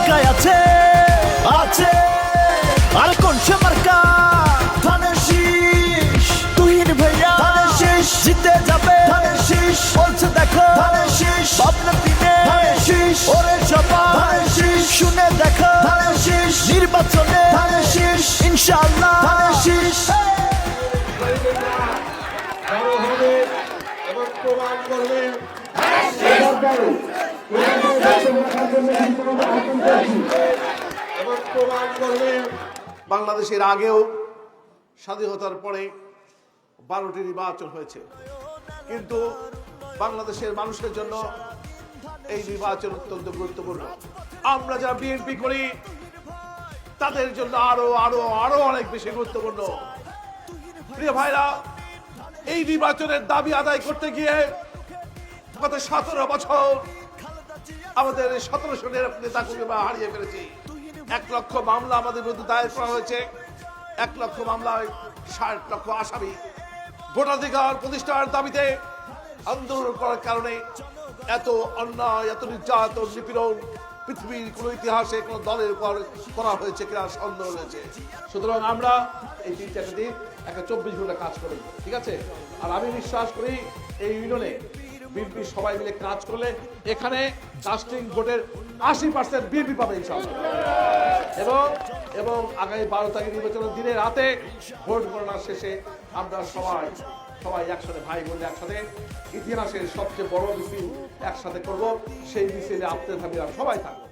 মার্কায় আছে আছে। আর কোন সে মার্কা? ধানের শীষ। তুহিন ভাইয়া, ধানের শীষ। জিতে যাবে। ধানের শীষ। বলছে দেখো। ধানের শীষ। স্বপ্ন দিনে ধানের শীষ। ওরে চাপা ধানের শীষ। শুনে দেখো। ধানের শীষ। নির্বাচনে ধানের শীষ। ইনশাআল্লাহ ধানের শীষ। এবং প্রমাণ এবং প্রমাণ বাংলাদেশের আগেও স্বাধীনতার পরে বারোটি নির্বাচন হয়েছে। কিন্তু বাংলাদেশের মানুষের জন্য এই নির্বাচন অত্যন্ত গুরুত্বপূর্ণ। আমরা যারা বিএনপি করি, তাদের জন্য আরও আরও আরও অনেক বেশি গুরুত্বপূর্ণ। প্রিয় ভাইরা, এই নির্বাচনের দাবি আদায় করতে গিয়ে গত সতেরো বছর আমাদের সতেরোশো নেতা কর্মীরা হারিয়ে ফেলেছি। এক লক্ষ মামলা আমাদের বিরুদ্ধে দায়ের করা হয়েছে। এক লক্ষ মামলায় ষাট লক্ষ আসামি। ভোটাধিকার প্রতিষ্ঠার দাবিতে আন্দোলন করার কারণে এত অন্যায়, এত নির্যাতন, নিপীড়ন পৃথিবীর কোন ইতিহাসে, কোন দলের উপর করা হয়েছে কিনা সন্দেহ রয়েছে। সুতরাং আমরা এই তিন চারটে দিন একটা চব্বিশ ঘণ্টা কাজ করি, ঠিক আছে? আর আমি বিশ্বাস করি এই ইউনিয়নে বিএনপি সবাই মিলে কাজ করলে এখানে কাস্টিং ভোটের আশি পার্সেন্ট বিএনপি পাবে এবং এবং আগামী বারো তারিখ নির্বাচনের দিনে রাতে ভোট গণনা শেষে আমরা সবাই সবাই একসাথে, ভাই বোন একসাথে ইতিহাসের সবচেয়ে বড় মিছিল একসাথে করব। সেই মিছিলে আপনাদের ভাবিরা সবাই থাকবে।